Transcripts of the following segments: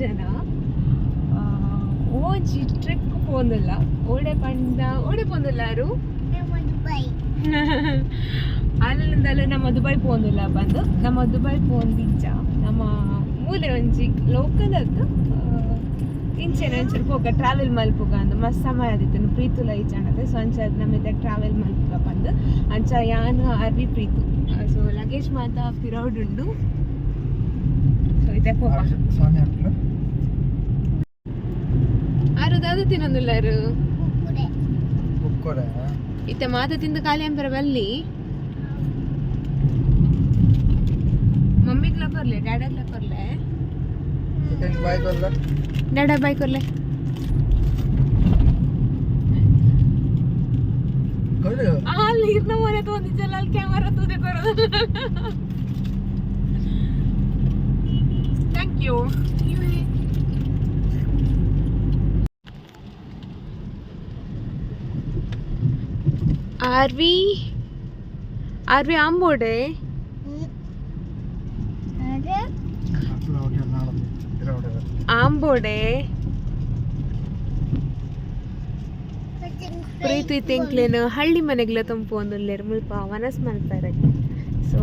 ಜನ. ಆ, ಓಜಿ ಟ್ರಿಪ್ ಪೋಂದಿಲ್ಲ ಓಡೆ ಪಂಡ ಓಡೆ ಪೋಂದಿಲ್ಲ ಯಾರು? ಅಲ್ಲಿಂದಲೂ ನಮ್ಮ ದುಬೈ ಪೋಂದಿಲ್ಲ ಬಂದು ನಮ್ಮ ದುಬೈ ಪೋಂದಿಜ್ಜ ನಮ್ಮ ಮೂಲೆ ಒಂಜಿ ಲೋಕಲ್ ಅದು ಇಂಚೆನೆ ಒಂಚೂರು ಪೋಕ ಟ್ರಾವೆಲ್ ಮಲ್ಪುಗ ಅಂದು ಮಸ್ತ್ ಸಮಯ ಆದಿತ್ತು ಪ್ರೀತುಲ ಈಚಣತೆ ಸೊ ಅಂಚ ನಮ್ಮಿದ ಟ್ರಾವೆಲ್ ಮಲ್ಪುಗ ಬಂದು ಅಂಚ ಯಾನ್ ಅರ್ವಿ ಪ್ರೀತು. ಸೊ ಲಗೇಜ್ ಮಾತ ಪಿರೌಡ್ ಉಂಡು. ಆರು ದಾದ ತಿನ್ನೊಂದುಲ್ಲಾರು ಕುಕ್ಕೋರೆ ಇತ್ತೆ ಮಾತ ತಿಂದು ಖಾಲಿ ಅಂಪರ ಬಲ್ಲಿ ಮಮ್ಮಿಗ್ಲ ಕೊರ್ಲೆ ಡ್ಯಾಡಗ್ಲ ಕೊಲ್ಲ ಡ್ಯಾಡ ಬಾಯ್ ಕೊರ್ಲೆ ಅಲ್ಲಿ ಇರ್ನ ಮನೆ ತೊಂದಿದ್ದಲ್ಲ ಅಲ್ಲಿ ಕ್ಯಾಮರಾ ತೂದೆ ಕೊರೋದು ಥ್ಯಾಂಕ್ Are ಆರ್ವಿ ಆರ್ವಿ ಆಂಬೋಡೆ on board? Eh? ಆಂಬೋಡೆ ಪ್ರೀತಿ ತೆಂಕ್ಲೇನು ಹಳ್ಳಿ ಮನೆಗ್ಲ ತಂಪು ಒಂದುಲ್ಲೇರು ಮುಲ್ಪ ವನಸ್ ಮಲ್ತಾರೆ ಸೊ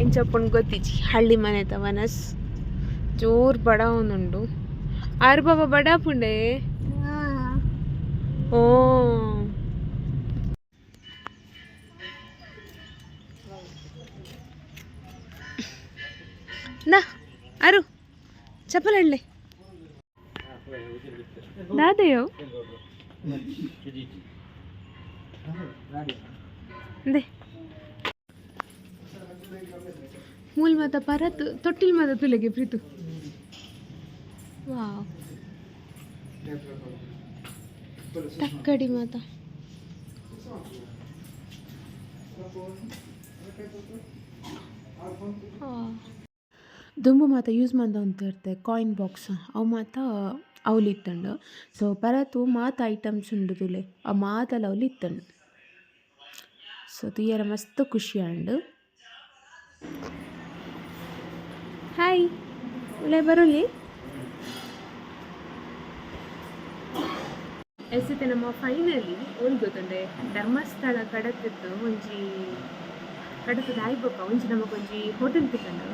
ಎಂಚಪ್ಪನ್ ಗೊತ್ತಿಜ್ಜಿ ಹಳ್ಳಿ ಮನೆತ ವನಸ್ ಜೋರ್ ಬಡ ಒಂದುಂಡು ಆರು ಬಾಬಾ ಬಡ ಪುಂಡೆ ಓ ನಾ ಅರು ಚಪ್ಪಲ್ ಹಳ್ಳಿ ದಾದೆಯೋ ಅಂದೆ ಮೂಲ್ ಮಾತ ಪರತ್ ತೊಟ್ಟಿಲ್ ಮಾತ ತುಲೆಗೆ ಪ್ರೀತು ವಾವ್. ತಕ್ಕಡಿ ಮಾತ. ದುಂಬು ಮಾತ ಯೂಸ್ ಅಂತ ಇರ್ತೆ ಕಾಯಿನ್ ಬಾಕ್ಸ್ ಅವು ಮಾತ ಅವಲಿ ಇತ್ತಂಡು. ಸೊ ಪರತು ಮಾತ ಐಟಮ್ಸ್ ಉಂಡು ತುಲೆ ಆ ಮಾತಲ್ಲ ಅವಲಿ ಇತ್ತಂಡು. ಸೊ ತುಯ್ಯರ ಮಸ್ತ್ ಖುಷಿ ಅಂಡು. ಹಾಯ್ ಉಳೆ ಬರೋಲಿ ಎಸಿತೆ ನಮ್ಮ ಫೈನಲಿ ಒಂದು ಗೊತ್ತುಂಡೆ ಧರ್ಮಸ್ಥಳ ಕಡತಿತ್ತು ಒಂಜಿ ಕಡತದ ಆಯ್ಬಪ್ಪ, ಒಂಜಿ ನಮಗೆ ಒಂಜಿ ಹೋಟೆಲ್ ತಿಕ್ಕಂಡು.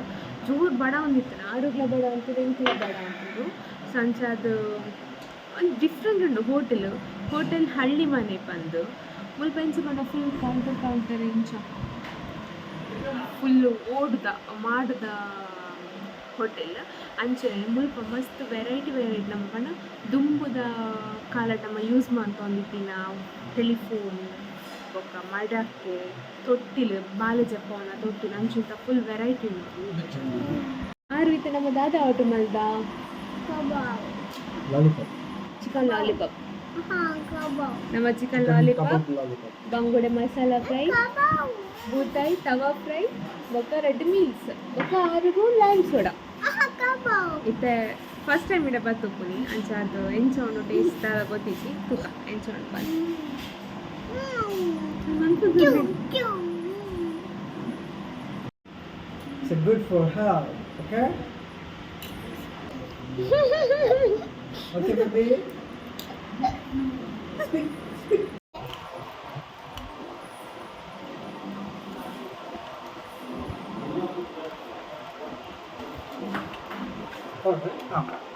ಜೋರ್ ಬಡ ಒಂದಿತ್ತು ಆರೋಗ್ಯ ಬಡ ಅಂತದ್ದು ಎಂಕ್ಲ ಬಡ ಅಂತದ್ದು ಸಂಜೆ ಅದು, ಒಂದು ಡಿಫ್ರೆಂಟ್ ಉಂಡು ಹೋಟೆಲ್ ಹೋಟೆಲ್ ಹಳ್ಳಿ ಮನೆ ಬಂದು, ಮುಲ್ಪ ಎಂಚ ಬಂದ ಫುಲ್ ಕೌಂಟರ್ ಕೌಂಟರ್ ಇಂಚ ಫುಲ್ಲು ಓಡ್ದ, ಮಾಡ್ದ ಹೋಟೆಲ್ ಅಂಚೆ ಮುಲ್ಪ ಮಸ್ತ್ ವೆರೈಟಿ ವೆರೈಟಿ ನಮ್ಮ ಪಂಡ ದುಂಬುದ ಕಾಲ ನಮ್ಮ ಯೂಸ್ ಮಾಡ್ಕೊಂಡಿದ್ದೀನ. ಟೆಲಿಫೋನ್ ಬೊಕ್ಕ ಮಡಕ್ಕೆ ತೊಟ್ಟಿಲು ಬಾಲಜಪ್ಪವನ ತೊಟ್ಟಿಲು ಅಂಚಿಂತ ಫುಲ್ ವೆರೈಟಿ ಉಂಟು. ಆರು ರೀತಿ ನಮ್ಮ ದಾದ ಆಟ ಮಲ್ದ? ಲಾಲಿಪಾಪ್ ಚಿಕನ್ ಲಾಲಿಪಾಪ್ ನಮ್ಮ ಚಿಕನ್ ಲಾಲಿಪಾಪ್ ಬಂಗುಡೆ ಮಸಾಲಾ ಫ್ರೈ ಬೂತಾಯಿ ತವಾ ಫ್ರೈ ಬೊಕ್ಕ ರೆಡ್ ಮೀಲ್ಸ್ ಬೊಕ್ಕ ಆರು ಲೈಮ್ ಸೋಡಾ ಇತ್ತೆ ಫಸ್ಟ್ ಟೈಮ್ ಇಡ ಬತ್ತುಪ್ಪುನಿ ಅಂಚ ಅದು ಎಂಚ ಟೇಸ್ಟ್ ಗೊತ್ತಿಸಿ ತೂಕ ಎಂಚ ಉಂಡು ಬಂದು It's good for health, okay? Okay, baby? Speak, speak. Oh.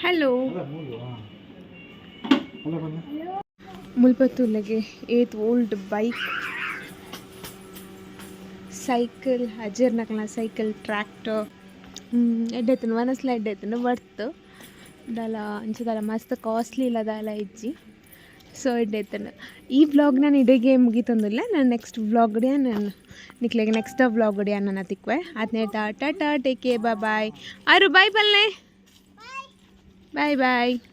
Hello ಮುಲ್ಪತ್ತೂರ್ಲಗೆ ಏತ್ ಓಲ್ಡ್ ಬೈಕ್ ಸೈಕಲ್ ಅಜರ್ನಕ್ಲ ಸೈಕಲ್ ಟ್ರ್ಯಾಕ್ಟರ್ ಎಡ್ಡೆತ್ತನು ಮನಸ್ಲ ಎಡ್ಡೆತ್ತನು ವರ್ತ್ ದಲ ಅಂಚದಲ ಮಸ್ತ್ ಕಾಸ್ಟ್ಲಿ ಇಲ್ಲ ದಾಲ ಇಜ್ಜಿ ಸೊ ಎಡ್ಡೆತ್ತನು ಈ ವ್ಲಾಗ್ ನಾನು ಇಡೀಗೆ ಮುಗಿತಂದಿಲ್ಲ ನಾನು ನೆಕ್ಸ್ಟ್ ವ್ಲಾಗ್ ಡಿಯ ನಾನು ನಿಕ್ಲೆಗೆ ನೆಕ್ಸ್ಟ್ ವ್ಲಾಗ್ ಡಿಯ ನಾನು ತಿಕ್ವೆ ಅದನ್ನೇ ಟಾಟಾ ಟೇಕ್ ಕೇ ಬಾಯ್ ಆರು ಬಾಯ್ ಬಲ್ಲೆ ಬಾಯ್ ಬಾಯ್